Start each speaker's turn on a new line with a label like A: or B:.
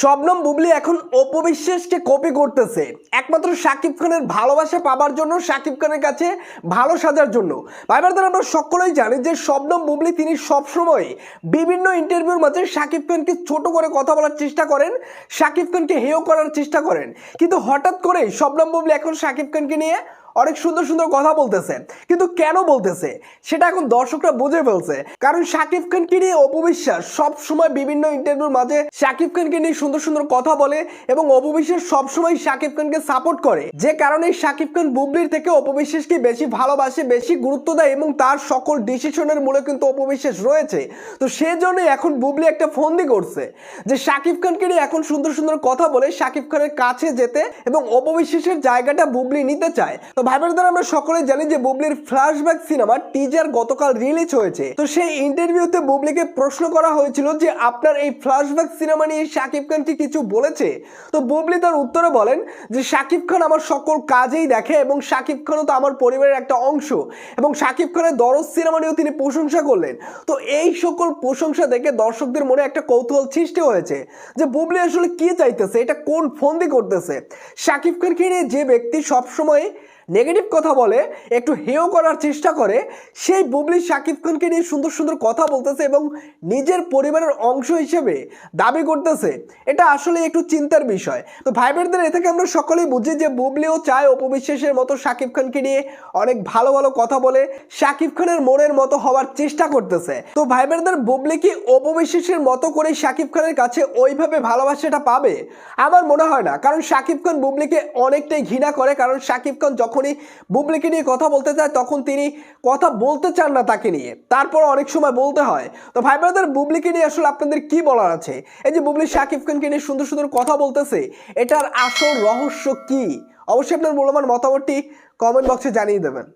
A: শবনম বুবলি এখন অপবিশ্বাসকে কপি করতেছে। একমাত্র শাকিব খানের ভালোবাসা পাবার জন্য শাকিব খানের কাছে ভালো সাজার জন্য। ভাইবার আমরা সকলেই জানি যে শবনম বুবলি তিনি সবসময় বিভিন্ন ইন্টারভিউর মাঝে শাকিব খানকে ছোট করে কথা বলার চেষ্টা করেন শাকিব খানকে হেয় করার চেষ্টা করেন। কিন্তু হঠাৎ করেই শবনম বুবলি এখন শাকিব খানকে নিয়ে অনেক সুন্দর সুন্দর কথা বলতেছে। কিন্তু কেন বলতেছে? সেটা এখন দর্শকরা বুঝে ফেলছে। কারণ শাকিব খানকে নিয়ে অপবিশ্বাস সব সময় বিভিন্ন ইন্টারভিউর মাঝে শাকিব খানকে নিয়ে সুন্দর সুন্দর কথা বলে এবং অপবিশ্বাস সব সময় শাকিব খানকে সাপোর্ট করে। যে কারণে শাকিব খান বুবলির থেকে অপবিশ্বাসকে বেশি ভালোবাসে, বেশি গুরুত্ব দেয় এবং তার সকল ডিসিশনের মূলে কিন্তু অপবিশ্বাস রয়েছে। তো সেজন্যই এখন বুবলি একটা ফন্দি করছে যে শাকিব খানকে নিয়ে এখন সুন্দর সুন্দর কথা বলে শাকিব খানের কাছে যেতে এবং অপবিশ্বাসের জায়গাটা বুবলি নিতে চায়। তো ভাই বোনেরা আমরা সকলে জানি যে বুবলির ফ্ল্যাশব্যাক সিনেমা টিজার গতকাল রিলিজ হয়েছে। তো সেই ইন্টারভিউতে বুবলিকে প্রশ্ন করা হয়েছিল যে আপনার এই ফ্ল্যাশব্যাক সিনেমা নিয়ে শাকিব খান কি কিছু বলেছে? তো বুবলি তার উত্তরে বলেন যে, শাকিব খান আমার সকল কাজেই দেখে এবং শাকিব খানও তো আমার পরিবারের একটা অংশ এবং শাকিব খানের দরজ সিনেমা নিয়েও তিনি প্রশংসা করলেন। তো এই সকল প্রশংসা দেখে দর্শকদের মনে একটা কৌতূহল সৃষ্টি হয়েছে যে, বুবলি আসলে কি চাইতেছে? এটা কোন ফন্দি করতেছে? শাকিব খানকে নিয়ে যে ব্যক্তি সবসময় নেগেটিভ কথা বলে, একটু হেয় করার চেষ্টা করে, সেই বুবলি শাকিব খানকে নিয়ে সুন্দর সুন্দর কথা বলতেছে এবং নিজের পরিবারের অংশ হিসেবে দাবি করতেছে। এটা আসলে একটু চিন্তার বিষয়। তো ভাই বোনদের এ থেকে আমরা সকলেই বুঝি যে বুবলিও চায় অপবিশ্বাসের মতো শাকিব খানকে নিয়ে অনেক ভালো ভালো কথা বলে, শাকিব খানের মনের মতো হওয়ার চেষ্টা করতেছে। তো ভাই বোনদের বুবলি কি অপবিশ্বাসের মতো করে শাকিব খানের কাছে ওইভাবে ভালোবাসাটা পাবে? আমার মনে হয় না। কারণ শাকিব খান বুবলিকে অনেকটাই ঘৃণা করে, কারণ শাকিব খান যখনই বুবলিকে নিয়ে কথা বলতে চায়, তখন তিনি কথা বলতে চান না তাকে নিয়ে। তারপর অনেক সময় বলতে হয়। তো ভাই ব্রাদার বুবলিকে নিয়ে আসলে আপনাদের কি বলার আছে? এই যে বুবলি, শাকিব খানকে নিয়ে সুন্দর সুন্দর কথা বলতেছে, এটার আসল রহস্য কি? অবশ্যই আপনার মূল্যবান মতামতটি কমেন্ট বক্সে জানিয়ে দেবেন।